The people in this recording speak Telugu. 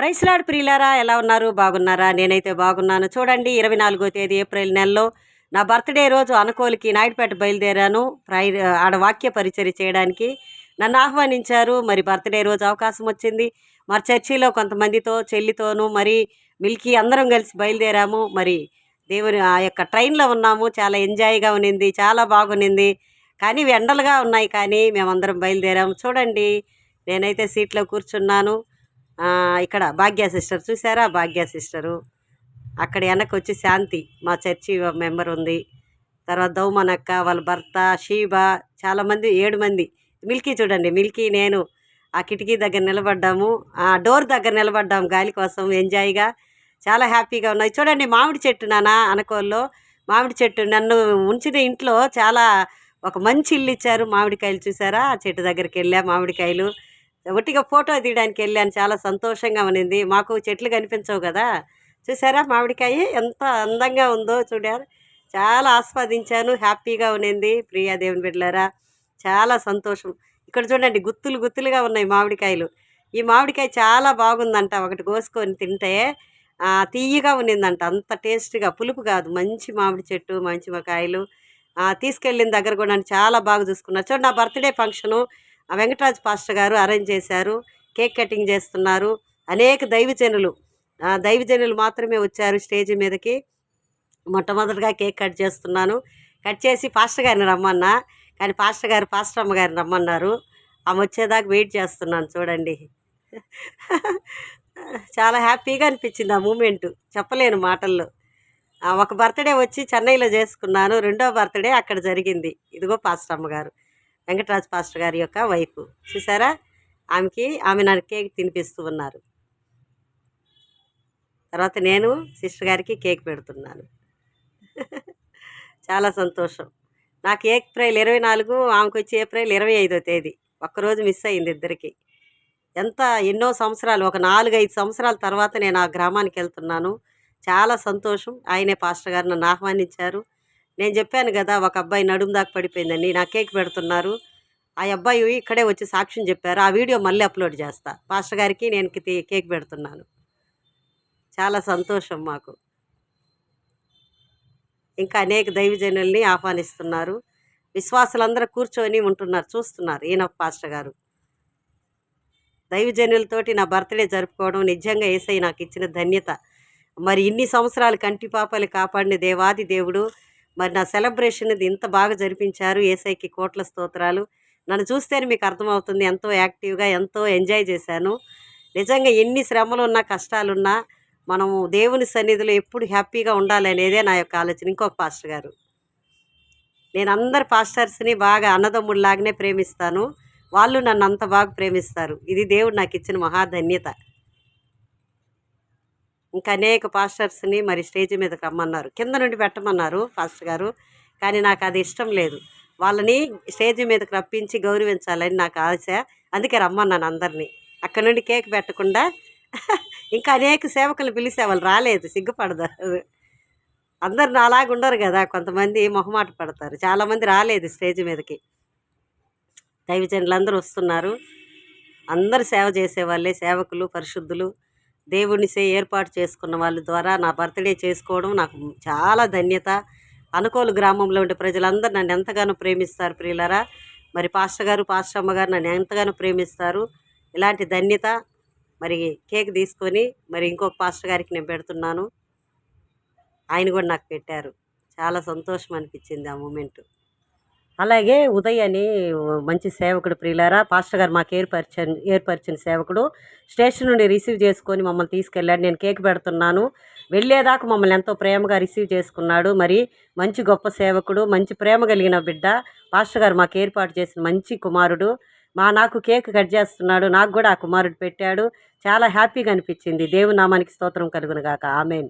ప్రైస్లాడ్ ప్రియులారా ఎలా ఉన్నారు? బాగున్నారా? నేనైతే బాగున్నాను. చూడండి ఇరవై నాలుగో తేదీ ఏప్రిల్ నెలలో నా బర్త్డే రోజు అనుకోలికి నాయుడుపేట బయలుదేరాను. ప్రై ఆడ వాక్య పరిచర్య చేయడానికి నన్ను ఆహ్వానించారు. మరి బర్త్డే రోజు అవకాశం వచ్చింది. మరి చర్చిలో కొంతమందితో చెల్లితోనూ మరి మిల్కీ అందరం కలిసి బయలుదేరాము. మరి దేవుని ఆ యొక్క ట్రైన్లో ఉన్నాము. చాలా ఎంజాయ్గా ఉన్నింది. చాలా బాగునింది కానీ ఎండలుగా ఉన్నాయి. కానీ మేమందరం బయలుదేరాము. చూడండి నేనైతే సీట్లో కూర్చున్నాను. ఇక్కడ భాగ్య సిస్టర్ చూసారా భాగ్య సిస్టరు. అక్కడ వెనక్కి వచ్చి శాంతి మా చర్చి మెంబర్ ఉంది. తర్వాత దౌమనక్క వాళ్ళ భర్త షీబా చాలామంది ఏడు మంది. మిల్కీ చూడండి మిల్కీ నేను ఆ కిటికీ దగ్గర నిలబడ్డాము. ఆ డోర్ దగ్గర నిలబడ్డాము గాలి కోసం ఎంజాయ్గా. చాలా హ్యాపీగా ఉన్నాయి. చూడండి మామిడి చెట్టు నానా అనకోల్లో. మామిడి చెట్టు నన్ను ఉంచిన ఇంట్లో చాలా ఒక మంచి ఇల్లు ఇచ్చారు. మామిడికాయలు చూసారా ఆ చెట్టు దగ్గరికి వెళ్ళా మామిడికాయలు. ఒట్టిగా ఫోటో తీయడానికి వెళ్ళాను. చాలా సంతోషంగా ఉన్నింది. మాకు చెట్లు కనిపించవు కదా. చూసారా మామిడికాయ? ఎంత అందంగా ఉందో చూడారు. చాలా ఆస్వాదించాను. హ్యాపీగా ఉన్నింది. ప్రియా దేవుని బిడ్డలారా చాలా సంతోషం. ఇక్కడ చూడండి గుత్తులు గుత్తులుగా ఉన్నాయి మామిడికాయలు. ఈ మామిడికాయ చాలా బాగుందంట. ఒకటి కోసుకొని తింటే తీయగా ఉన్నిందంట. అంత టేస్ట్గా పులుపు కాదు. మంచి మామిడి చెట్టు మంచి మా కాయలు తీసుకెళ్ళిన దగ్గర కూడా నన్ను చాలా బాగా చూసుకున్నారు. చూడండి నా బర్త్డే ఫంక్షను వెంకటరాజ్ పాస్టర్ గారు అరేంజ్ చేశారు కేక్ కటింగ్ చేస్తున్నారు. అనేక దైవజనులు ఆ, దైవజనులు మాత్రమే వచ్చారు స్టేజ్ మీదకి. మొట్టమొదటిగా కేక్ కట్ చేస్తున్నాను. కట్ చేసి పాస్టర్ గారిని రమ్మన్నా కానీ పాస్టర్ గారు పాస్టర్ అమ్మ గారిని రమ్మన్నారు. ఆమె వచ్చేదాకా వెయిట్ చేస్తున్నాను చూడండి. చాలా హ్యాపీగా అనిపించింది ఆ మూమెంట్. చెప్పలేను మాటల్లో. ఒక బర్త్డే వచ్చి చెన్నైలో చేసుకున్నాను రెండో బర్త్డే అక్కడ జరిగింది. ఇదిగో పాస్టర్ అమ్మగారు వెంకటరాజ్ పాస్టర్ గారి యొక్క వైఫ్ చూసారా? ఆమెకి ఆమె నాకు కేక్ తినిపిస్తూ ఉన్నారు. తర్వాత నేను సిస్టర్ గారికి కేక్ పెడుతున్నాను. చాలా సంతోషం. నాకు ఏప్రిల్ ఇరవై నాలుగు ఆమెకు వచ్చి ఏప్రిల్ ఇరవై ఐదో తేదీ. ఒక్కరోజు మిస్ అయింది ఇద్దరికి. ఎంత ఎన్నో సంవత్సరాలు ఒక నాలుగు ఐదు సంవత్సరాల తర్వాత నేను ఆ గ్రామానికి వెళ్తున్నాను. చాలా సంతోషం. ఆయనే పాస్టర్ గారు నన్ను ఆహ్వానించారు. నేను చెప్పాను కదా ఒక అబ్బాయి నడుము దాకా పడిపోయిందని నా కేక్ పెడుతున్నారు. ఆ అబ్బాయి ఇక్కడే వచ్చి సాక్ష్యం చెప్పారు. ఆ వీడియో మళ్ళీ అప్లోడ్ చేస్తా. పాస్టర్ గారికి నేను కేక్ పెడుతున్నాను. చాలా సంతోషం మాకు. ఇంకా అనేక దైవజనుల్ని ఆహ్వానిస్తున్నారు. విశ్వాసులందరూ కూర్చొని ఉంటున్నారు చూస్తున్నారు ఈయన పాస్టర్ గారు. దైవజనులతోటి నా బర్త్డే జరుపుకోవడం నిజంగా ఏసై నాకు ఇచ్చిన ధన్యత. మరి ఇన్ని సంవత్సరాలు కంటి పాపలు కాపాడిన దేవాది దేవుడు మరి నా సెలబ్రేషన్ ఇది ఇంత బాగా జరిపించారు ఏసైకి కోట్ల స్తోత్రాలు. నన్ను చూస్తేనే మీకు అర్థమవుతుంది ఎంతో యాక్టివ్గా ఎంతో ఎంజాయ్ చేశాను. నిజంగా ఎన్ని శ్రమలు ఉన్నా కష్టాలున్నా మనము దేవుని సన్నిధిలో ఎప్పుడు హ్యాపీగా ఉండాలి అనేదే నా యొక్క ఆలోచన. ఇంకొక పాస్టర్ గారు. నేను అందరు పాస్టర్స్ని బాగా అన్నదమ్ముళ్ళలాగానే ప్రేమిస్తాను. వాళ్ళు నన్ను అంత బాగా ప్రేమిస్తారు. ఇది దేవుడు నాకు ఇచ్చిన మహాధన్యత ఇంకా అనేక పాస్టర్స్ని మరి స్టేజ్ మీదకి రమ్మన్నారు. కింద నుండి పెట్టమన్నారు పాస్టర్ గారు. కానీ నాకు అది ఇష్టం లేదు. వాళ్ళని స్టేజ్ మీదకి రప్పించి గౌరవించాలని నాకు ఆశ. అందుకే రమ్మన్నాను అందరినీ. అక్కడ నుండి కేక్ పెట్టకుండా ఇంకా అనేక సేవకులు పిలిచే వాళ్ళు రాలేదు సిగ్గుపడదు. అందరు నాలాగా ఉండరు కదా కొంతమంది మొహమాట పడతారు. చాలామంది రాలేదు స్టేజ్ మీదకి. దైవజనులు అందరూ వస్తున్నారు. అందరు సేవ చేసేవాళ్ళే సేవకులు పరిశుద్ధులు. దేవుని సే ఏర్పాటు చేసుకున్న వాళ్ళ ద్వారా నా బర్త్డే చేసుకోవడం నాకు చాలా ధన్యత. అనుకోలు గ్రామంలో ఉండే ప్రజలందరూ నన్ను ఎంతగానో ప్రేమిస్తారు ప్రియులరా. మరి పాస్టర్ గారు పాస్టర్ అమ్మగారు నన్ను ఎంతగానో ప్రేమిస్తారు. ఇలాంటి ధన్యత మరి కేక్ తీసుకొని మరి ఇంకొక పాస్టర్ గారికి నేను పెడుతున్నాను. ఆయన కూడా నాకు పెట్టారు. చాలా సంతోషం అనిపించింది ఆ మూమెంట్. అలాగే ఉదయ్ అని మంచి సేవకుడు ప్రియులారా. పాస్టర్ గారు మాకు ఏర్పరిచిన ఏర్పరిచిన సేవకుడు. స్టేషన్ నుండి రిసీవ్ చేసుకొని మమ్మల్ని తీసుకెళ్ళాడు. నేను కేక్ పెడుతున్నాను. వెళ్ళేదాకా మమ్మల్ని ఎంతో ప్రేమగా రిసీవ్ చేసుకున్నాడు. మరి మంచి గొప్ప సేవకుడు మంచి ప్రేమ కలిగిన బిడ్డ. పాస్టర్ గారు మాకు ఏర్పాటు చేసిన మంచి కుమారుడు. మా నాకు కేక్ కట్ చేస్తున్నాడు. నాకు కూడా ఆ కుమారుడు పెట్టాడు. చాలా హ్యాపీగా అనిపించింది. దేవుని నామానికి స్తోత్రం కలుగునుగాక ఆమెన్.